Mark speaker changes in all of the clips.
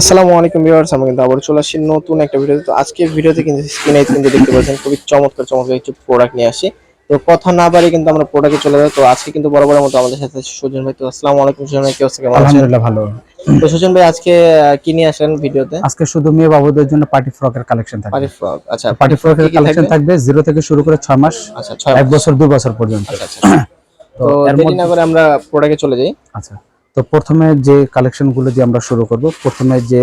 Speaker 1: আসসালামু আলাইকুম ভিউয়ার্স আমি কিন্তু আবার চলে আসছি নতুন একটা ভিডিওতে। তো আজকের ভিডিওতে কিন্তু স্ক্রিনে কিন্তু দেখতে পাচ্ছেন খুবই চমৎকার চমৎকার কিছু প্রোডাক্ট নিয়ে আসি। তো কথা না বাড়ি কিন্তু আমরা প্রোডাক্টে চলে যাই। তো আজকে কিন্তু বরাবরের মতো আমাদের সাথে সুজন ভাই। তো আসসালামু আলাইকুম সুজন ভাই কি অবস্থা? কেমন আছেন?
Speaker 2: আলহামদুলিল্লাহ ভালো।
Speaker 1: তো সুজন ভাই আজকে কি নিয়ে আসেন ভিডিওতে?
Speaker 2: আজকে শুধু মেয়ে বাবুদের জন্য পার্টি ফ্রকের কালেকশন থাকবে।
Speaker 1: পার্টি ফ্রক আচ্ছা
Speaker 2: পার্টি ফ্রকের কালেকশন
Speaker 1: থাকবে?
Speaker 2: থাকবে জিরো থেকে শুরু করে ছয় মাস
Speaker 1: আচ্ছা ছয়
Speaker 2: এক বছর দুই বছর পর্যন্ত।
Speaker 1: আচ্ছা আচ্ছা তো
Speaker 2: এর মধ্যে-
Speaker 1: না করে আমরা প্রোডাক্টে চলে যাই।
Speaker 2: আচ্ছা। তো প্রথমে যে কালেকশনগুলো দিয়ে আমরা শুরু করব প্রথমে যে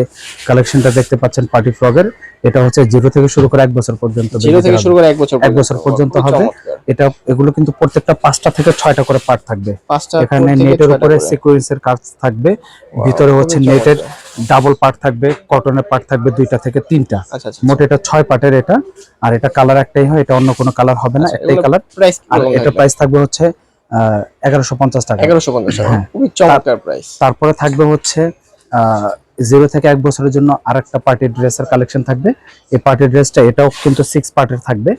Speaker 2: কালেকশনটা দেখতে পাচ্ছেন পার্টি ফ্রকের এটা হচ্ছে জিরো থেকে শুরু করে এক বছর পর্যন্ত
Speaker 1: জিরো থেকে শুরু করে এক বছর
Speaker 2: এক বছর পর্যন্ত হবে। এটা এগুলো কিন্তু প্রত্যেকটা পাঁচটা থেকে ছয়টা করে পার্ট থাকবে। এখানে নেটের উপরে। সিকোয়েন্সের কাজ থাকবে। ভিতরে হচ্ছে নেটের ডাবল পার্ট থাকবে কটনের পার্ট থাকবে দুইটা থেকে তিনটা।
Speaker 1: আচ্ছা আচ্ছা
Speaker 2: মোট এটা ছয় পার্টের এটা। আর এটা কালার একটাই হয় এটা অন্য কোনো কালার হবে না একটাই কালার
Speaker 1: প্রাইস
Speaker 2: আর এটা প্রাইস থাকবে হচ্ছে এগারোশো পঞ্চাশ টাকা।
Speaker 1: এগারোশো পঞ্চাশ টাকা।
Speaker 2: হ্যাঁ।
Speaker 1: খুবই চমৎকার প্রাইস
Speaker 2: তারপরে থাকবে হচ্ছে জিরো থেকে এক বছরের জন্য আর একটা পার্টি ড্রেসের কালেকশন থাকবে। এই পার্টি ড্রেসটা এটাও কিন্তু সিক্স পার্টের থাকবে।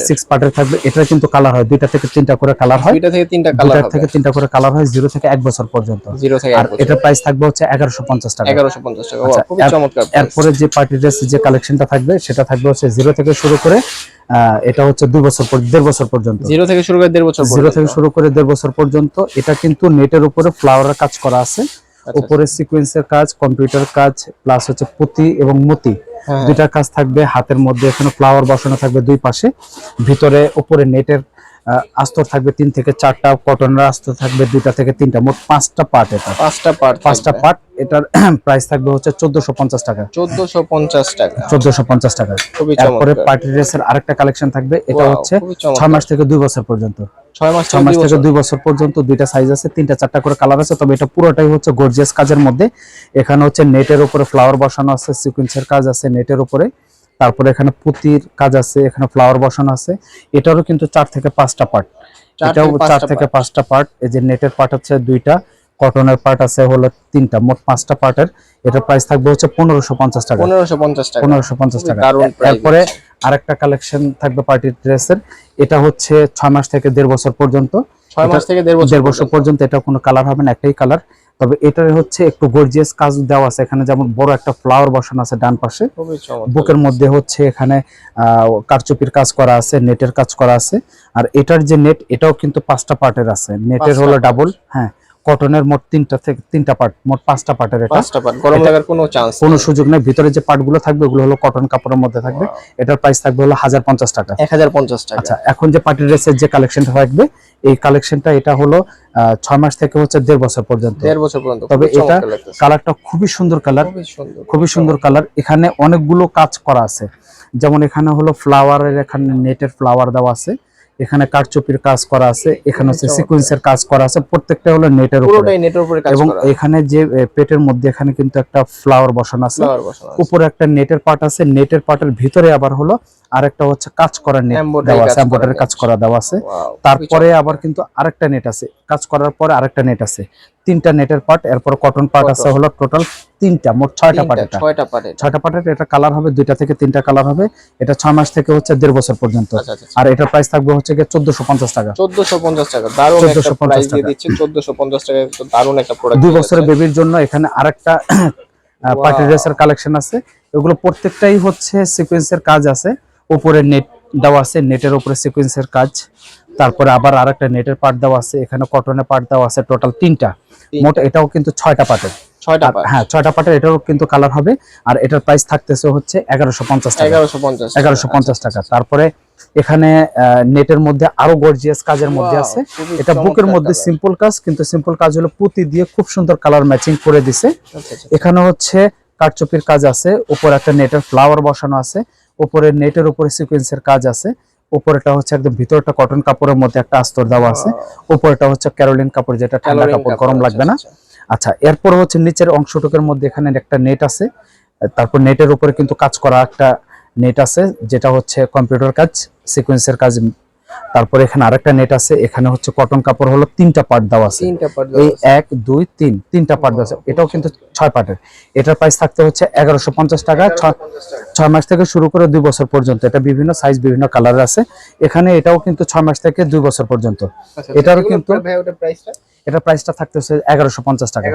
Speaker 1: সিক্স পার্টের
Speaker 2: থাকবে। এটা কিন্তু কালার হয় দুইটা থেকে তিনটা করে কালার হয়।
Speaker 1: দুইটা থেকে তিনটা কালার
Speaker 2: দুইটা থেকে তিনটা করে কালার হয় জিরো থেকে এক বছর পর্যন্ত।
Speaker 1: জিরো থেকে
Speaker 2: আর এটার প্রাইস থাকবে হচ্ছে এগারোশো পঞ্চাশ টাকা।
Speaker 1: এগারোশো পঞ্চাশ টাকা।
Speaker 2: আচ্ছা,
Speaker 1: খুবই
Speaker 2: এর-
Speaker 1: চমৎকার
Speaker 2: এরপরে যে পার্টি ড্রেস যে কালেকশনটা থাকবে সেটা থাকবে হচ্ছে জিরো থেকে শুরু করে আহ, এটা হচ্ছে দুই বছর দেড় বছর পর্যন্ত।
Speaker 1: জিরো থেকে শুরু করে দেড় বছর
Speaker 2: জিরো
Speaker 1: পর্যন্ত।
Speaker 2: থেকে শুরু করে দেড় বছর পর্যন্ত এটা কিন্তু নেটের উপরে ফ্লাওয়ারের কাজ করা আছে। উপরে সিকোয়েন্সের কাজ কম্পিউটার কাজ প্লাস হচ্ছে পুঁতি এবং মতি।
Speaker 1: দুইটার
Speaker 2: দুইটা কাজ থাকবে হাতের মধ্যে এখানে ফ্লাওয়ার বসানো থাকবে দুই পাশে। ভিতরে উপরে নেটের আস্তর থাকবে তিন থেকে চারটা কটনের আস্তর থাকবে দুইটা থেকে তিনটা মোট পাঁচটা পার্ট এটা।
Speaker 1: পাঁচটা পার্ট
Speaker 2: পাঁচটা পার্ট এটার প্রাইস থাকবে হচ্ছে চোদ্দশো পঞ্চাশ টাকা।
Speaker 1: চোদ্দশো পঞ্চাশ টাকা।
Speaker 2: চোদ্দশো পঞ্চাশ টাকা। তারপরে পার্টি ড্রেসের আরেকটা কালেকশন থাকবে এটা হচ্ছে ছয় মাস থেকে দুই বছর পর্যন্ত।
Speaker 1: ছয় মাস
Speaker 2: ছয় মাস
Speaker 1: থেকে
Speaker 2: থেকে দুই বছর পর্যন্ত দুইটা সাইজ আছে তিনটা চারটা করে কালার আছে তবে এটা পুরোটাই হচ্ছে গর্জিয়াস কাজের মধ্যে। এখানে হচ্ছে নেটের উপরে ফ্লাওয়ার বসানো আছে সিকুয়েন্সের কাজ আছে নেটের উপরে। তারপরে এখানে পুঁতির কাজ আছে এখানে ফ্লাওয়ার বসানো আছে। এটারও কিন্তু চার থেকে পাঁচটা পার্ট এটাও চার থেকে পাঁচটা পার্ট এই যে নেটের পার্ট হচ্ছে দুইটা কটনের পার্ট আছে হলো তিনটা মোট পাঁচটা পার্টের এটার প্রাইস থাকবে হচ্ছে পনেরোশো পঞ্চাশ টাকা।
Speaker 1: পনেরোশো পঞ্চাশ টাকা।
Speaker 2: পনেরোশো পঞ্চাশ টাকা।
Speaker 1: price
Speaker 2: আরেকটা কালেকশন থাকবে পার্টি ড্রেসের এটা হচ্ছে ছয় মাস থেকে দেড় বছর পর্যন্ত।
Speaker 1: ছয় মাস থেকে দেড় বছর
Speaker 2: পর্যন্ত। এটা কোনো কালার হবে না একটাই কালার তবে এটার হচ্ছে একটু গর্জিয়াস কাজ দেওয়া আছে। এখানে যেমন বড় একটা ফ্লাওয়ার বসানো আছে ডান পাশে। বুকের মধ্যে হচ্ছে এখানে আহ, কারচুপির কাজ করা আছে নেটের কাজ করা আছে। আর এটার যে নেট এটাও কিন্তু পাঁচটা পার্টের আছে। নেটের হলো ডাবল হ্যাঁ। কটনের মোট তিনটা থেকে তিনটা পার্ট মোট পাঁচটা পার্টের এটা।
Speaker 1: পাঁচটা পার্ট গরম লাগার কোনো চান্স
Speaker 2: কোনো সুযোগ নেই। ভিতরে যে পার্টগুলো থাকবে ওগুলো হলো কটন কাপড়ের মধ্যে থাকবে। এটার প্রাইস থাকবে হলো হাজার পঞ্চাশ টাকা।
Speaker 1: এক হাজার পঞ্চাশ টাকা।
Speaker 2: আচ্ছা এখন যে পার্টি ড্রেসের যে কালেকশনটা থাকবে এই কালেকশনটা এটা হলো আহ, ছয় মাস থেকে হচ্ছে দেড় বছর পর্যন্ত।
Speaker 1: দেড় বছর পর্যন্ত।
Speaker 2: তবে এটা কালারটা খুবই সুন্দর কালার
Speaker 1: খুবই সুন্দর
Speaker 2: খুবই সুন্দর কালার এখানে অনেকগুলো কাজ করা আছে। যেমন এখানে হলো ফ্লাওয়ারের এখানে নেটের ফ্লাওয়ার দেওয়া আছে। এখানে কারচুপির কাজ করা আছে এখানে হচ্ছে। সিকোয়েন্সের কাজ করা আছে প্রত্যেকটা হলো নেটের উপরে
Speaker 1: নেটের উপরে
Speaker 2: এবং এখানে যে পেটের মধ্যে এখানে কিন্তু একটা ফ্লাওয়ার বসানো আছে
Speaker 1: ফ্লাওয়ার বসানো আছে।
Speaker 2: উপরে একটা নেটের পার্ট আছে নেটের পার্টের ভিতরে আবার হলো আরেকটা হচ্ছে কাজ করার নেট দেওয়া আছে এমব্রয়ডারি কাজ করা দেওয়া আছে। তারপরে আবার কিন্তু আরেকটা নেট আছে। কাজ করার পরে আরেকটা নেট আছে। তিনটা নেটের পার্ট এরপর কটন পার্ট আছে হলো টোটাল তিনটা মোট ছয়টা পার্ট এটা।
Speaker 1: ছয়টা পার্ট
Speaker 2: ছয়টা পার্টের এটা কালার হবে দুইটা থেকে তিনটা কালার হবে। এটা ছয় মাস থেকে হচ্ছে দেড় বছর পর্যন্ত।
Speaker 1: আচ্ছা আচ্ছা
Speaker 2: আর এটার প্রাইস থাকবে হচ্ছে গিয়ে চোদ্দশো পঞ্চাশ টাকা।
Speaker 1: চোদ্দশো পঞ্চাশ টাকা। দারুণ একটা
Speaker 2: 1450
Speaker 1: প্রাইস দিয়ে। দিচ্ছে। চোদ্দশো পঞ্চাশ টাকা তো দারুণ একটা প্রোডাক্ট
Speaker 2: দুই বছরের বেবির জন্য এখানে আরেকটা পার্টি ড্রেসের কালেকশন আছে। এগুলো প্রত্যেকটাই হচ্ছে সিকোয়েন্সের কাজ আছে। উপরে নেট দেওয়া আছে নেটের উপরে সিকোয়েন্সের কাজ। তারপরে আবার আর একটা নেটের পার্ট দেওয়া আছে এখানে কটনের পার্ট দেওয়া আছে টোটাল তিনটা। মোট এটাও কিন্তু ছয়টা পার্টের
Speaker 1: ছয়টা
Speaker 2: হ্যাঁ ছয়টা পার্টের এটাও কিন্তু কালার হবে। আর এটার প্রাইস থাকতেছে হচ্ছে এগারোশো পঞ্চাশ টাকা।
Speaker 1: এগারোশো পঞ্চাশ
Speaker 2: টাকা। তারপরে এখানে নেটের মধ্যে আরও গর্জিয়াস কাজের মধ্যে আছে। এটা বুকের মধ্যে সিম্পল কাজ কিন্তু সিম্পল কাজ হলো পুঁতি দিয়ে খুব সুন্দর কালার ম্যাচিং করে দিছে।
Speaker 1: আচ্ছা, আচ্ছা।
Speaker 2: এখানে হচ্ছে কারচুপির কাজ আছে উপর একটা নেটের ফ্লাওয়ার বসানো আছে। উপরে নেটের উপরে সিকোয়েন্সের কাজ আছে। উপরেটা হচ্ছে একদম ভিতরটা কটন কাপড়ের মধ্যে একটা আস্তর দেওয়া আছে। উপরেটা হচ্ছে ক্যারোলিন কাপড় যেটা ঠান্ডা কাপড় গরম
Speaker 1: আচ্ছা,
Speaker 2: লাগবে না।
Speaker 1: আচ্ছা।
Speaker 2: আচ্ছা। এরপর হচ্ছে নিচের অংশটুকের মধ্যে এখানে একটা নেট আছে। তারপর নেটের উপরে কিন্তু কাজ করা একটা নেট আছে যেটা হচ্ছে কম্পিউটার কাজ সিকোয়েন্সের কাজ তারপরে এখানে আরেকটা নেট আছে এখানে হচ্ছে কটন কাপড় হলো তিনটা পার্ট দেওয়া আছে।
Speaker 1: তিনটা পার্ট
Speaker 2: এই এক দুই তিন তিনটা পার্ট দেওয়া আছে। এটাও কিন্তু ছয় পার্টের এটার প্রাইস থাকতে হচ্ছে এগারোশো পঞ্চাশ টাকা। ছয় মাস থেকে শুরু করে দুই বছর পর্যন্ত। এটা বিভিন্ন সাইজ বিভিন্ন কালারের আছে। এখানে এটাও কিন্তু ছয় মাস থেকে দুই বছর পর্যন্ত। এটারও কিন্তু-
Speaker 1: ওটা প্রাইসটা
Speaker 2: প্রাইসটা থাকতেছে এগারোশো পঞ্চাশ টাকা।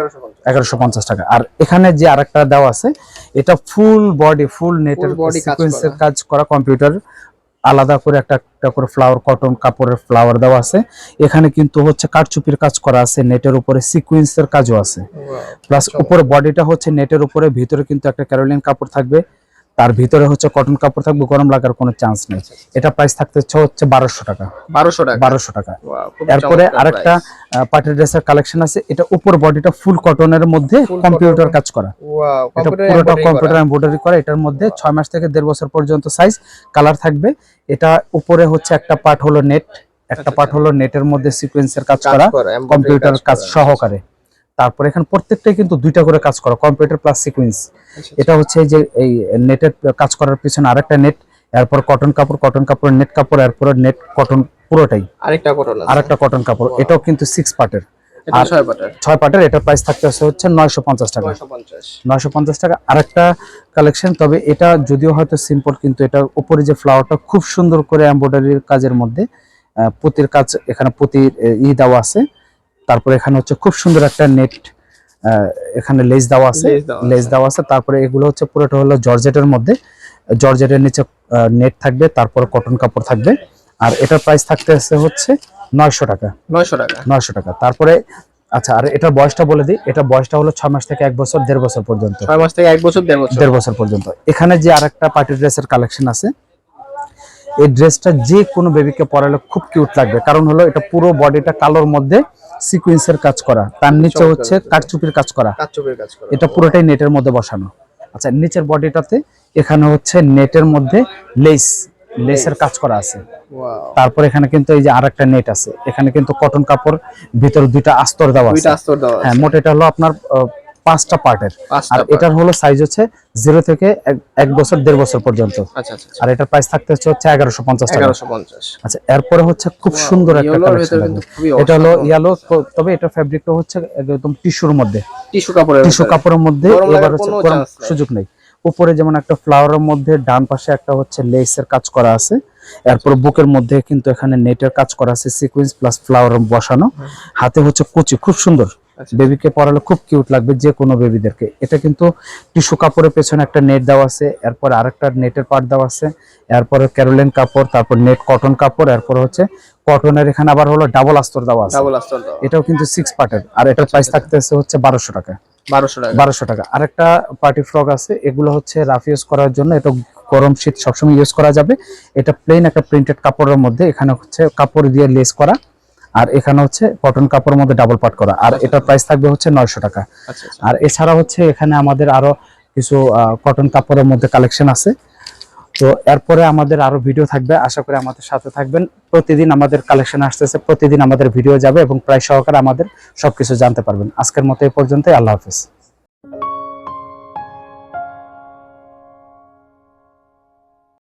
Speaker 1: এগারোশো পঞ্চাশ।
Speaker 2: টাকা। আর এখানে যে আরেকটা দেওয়া আছে এটা ফুল বডি ফুল নেটের সিকোয়েন্সের কাজ করা। কম্পিউটার আলাদা করে একটা একটা করে ফ্লাওয়ার কটন কাপড়ের ফ্লাওয়ার দেওয়া আছে। এখানে কিন্তু হচ্ছে কারচুপির কাজ করা আছে নেটের উপরে সিকুয়েন্সের কাজও আছে। প্লাস উপরে বডিটা হচ্ছে নেটের উপরে ভিতরে কিন্তু একটা ক্যারোলিন কাপড় থাকবে। তার ভিতরে হচ্ছে কটন কাপড় থাকবে গরম লাগার কোনো চান্স নেই। এটা প্রাইস থাকতে হচ্ছে বারোশো টাকা।
Speaker 1: বারোশো টাকা?
Speaker 2: বারোশো টাকা। এরপরে আরেকটা। পার্টি ড্রেসের কালেকশন আছে এটা উপর বডিটা ফুল কটনের মধ্যে কম্পিউটার কাজ করা। এটা পুরোটা কম্পিউটার। এমব্রয়ডারি করা এটার মধ্যে ছয় মাস থেকে দেড় বছর পর্যন্ত সাইজ কালার থাকবে। এটা উপরে হচ্ছে একটা পার্ট হলো নেট একটা
Speaker 1: আচ্ছা,
Speaker 2: পার্ট হলো নেটের মধ্যে সিকোয়েন্সের কাজ
Speaker 1: কাজ
Speaker 2: করা কম্পিউটার কাজ সহকারে। তারপরে এখানে প্রত্যেকটাই কিন্তু দুইটা করে কাজ করা কম্পিউটার প্লাস সিকোয়েন্স এটা হচ্ছে যে এই নেটের কাজ করার পিছনে আরেকটা নেট এরপর কটন কাপড় কটন কাপড় নেট কাপড় এরপর নেট কটন পুরোটাই।
Speaker 1: আরেকটা কটন আছে।
Speaker 2: আরেকটা কটন কাপড় এটাও কিন্তু সিক্স পার্টের
Speaker 1: ছয় পাটার।
Speaker 2: পার্টের এটার প্রাইস থাকতে হচ্ছে নয়শো পঞ্চাশ টাকা।
Speaker 1: নয়শো পঞ্চাশ।
Speaker 2: টাকা। আরেকটা কালেকশন তবে এটা যদিও হয়তো সিম্পল কিন্তু এটা উপরে যে ফ্লাওয়ারটা খুব সুন্দর করে এমব্রয়ডারির কাজের মধ্যে পুঁতির কাজ এখানে পুঁতির ই দেওয়া আছে। তারপরে এখানে হচ্ছে খুব সুন্দর একটা নেট এখানে লেস দেওয়া আছে
Speaker 1: Lace দেওয়া
Speaker 2: আছে। তারপরে এগুলো হচ্ছে পুরোটা হলো জর্জেটের মধ্যে। জর্জেটের নিচে নেট থাকবে তারপরে কটন কাপড় থাকবে। আর এটার প্রাইস থাকতে হচ্ছে নয়শো টাকা।
Speaker 1: নয়শো টাকা।
Speaker 2: নয়শো টাকা। তারপরে আচ্ছা আর এটার বয়সটা বলে দিই। এটা বয়সটা হলো ছয় মাস থেকে এক বছর দেড় বছর পর্যন্ত।
Speaker 1: ছয় মাস থেকে এক বছর দেড় বছর।
Speaker 2: পর্যন্ত। এখানে যে আরেকটা পার্টি ড্রেসের কালেকশন আছে এই ড্রেসটা যে কোনো বেবিকে পরালে খুব কিউট লাগবে। কারণ হলো এটা পুরো বডিটা কালোর মধ্যে সিকুয়েন্সের কাজ করা। তার নিচে হচ্ছে। কারচুপির কাজ করা।
Speaker 1: কাচ্চুপের কাজ করা।
Speaker 2: এটা পুরোটাই নেটের মধ্যে বসানো। আচ্ছা নিচের বডিটাতে এখানে হচ্ছে নেটের মধ্যে লেস লেসের কাজ করা আছে। তারপর এখানে কিন্তু এই যে আরেকটা নেট আছে। এখানে কিন্তু কটন কাপড় ভিতরে দুইটা আস্তর দেওয়া আছে।
Speaker 1: আস্তর দেওয়া
Speaker 2: হ্যাঁ মোট এটা হলো আপনার পাঁচটা পার্টের। আর এটার হলো সাইজ হচ্ছে জিরো থেকে এক- বছর দেড় বছর পর্যন্ত।
Speaker 1: আচ্ছা আচ্ছা
Speaker 2: আর এটার প্রাইস থাকতে হচ্ছে হচ্ছে এগারোশো পঞ্চাশ টাকা। আচ্ছা এরপরে হচ্ছে খুব সুন্দর একটা কালেকশন এটা হলো ইয়ালো তবে এটা ফ্যাব্রিকটা হচ্ছে একদম টিস্যুর মধ্যে।
Speaker 1: টিস্যু কাপড়ের
Speaker 2: টিস্যু কাপড়ের মধ্যে এবার হচ্ছে। সুযোগ নেই। উপরে যেমন একটা ফ্লাওয়ারের মধ্যে ডান পাশে একটা হচ্ছে লেসের কাজ করা আছে। এরপর বুকের মধ্যে কিন্তু এখানে নেটের কাজ করা আছে সিকোয়েন্স প্লাস ফ্লাওয়ার বসানো। হাতে হচ্ছে কুচি খুব সুন্দর।
Speaker 1: আচ্ছা।
Speaker 2: বেবিকে পরালে খুব কিউট লাগবে যে কোনো বেবিদেরকে এটা কিন্তু টিস্যু কাপড়ের পেছনে একটা নেট দেওয়া আছে এরপর আরেকটা নেটের পার্ট দেওয়া আছে এরপরে ক্যারোলিন কাপড় তারপর নেট কটন কাপড় এরপর হচ্ছে কটনের এখানে আবার হলো ডাবল আস্তর দেওয়া আছে।
Speaker 1: ডাবল আস্তর দেওয়া।
Speaker 2: এটাও কিন্তু সিক্স পার্টের আর এটার প্রাইস থাকতেছে হচ্ছে বারোশো টাকা।
Speaker 1: বারোশো টাকা।
Speaker 2: বারোশো টাকা। আরেকটা পার্টি ফ্রক আছে এগুলো হচ্ছে রাফ ইউজ করার জন্য এটা গরম শীত সবসময় ইউজ করা যাবে। এটা প্লেন একটা প্রিন্টেড কাপড়ের মধ্যে এখানে হচ্ছে কাপড় দিয়ে লেস করা। আর এখানে হচ্ছে কটন কাপড়ের মধ্যে ডাবল পাট করা। আর এটার প্রাইস থাকবে হচ্ছে নয়শো টাকা।
Speaker 1: আচ্ছা আচ্ছা।
Speaker 2: আর এছাড়া হচ্ছে এখানে আমাদের আরও কিছু কটন কাপড়ের মধ্যে কালেকশন আছে। তো এরপরে আমাদের আরও ভিডিও থাকবে। আশা করি আমাদের সাথে থাকবেন। প্রতিদিন আমাদের কালেকশন আসতেছে। প্রতিদিন আমাদের ভিডিও যাবে এবং প্রায় সহকারে আমাদের সবকিছু জানতে পারবেন। আজকের মতো এই পর্যন্তই। আল্লাহ হাফেজ।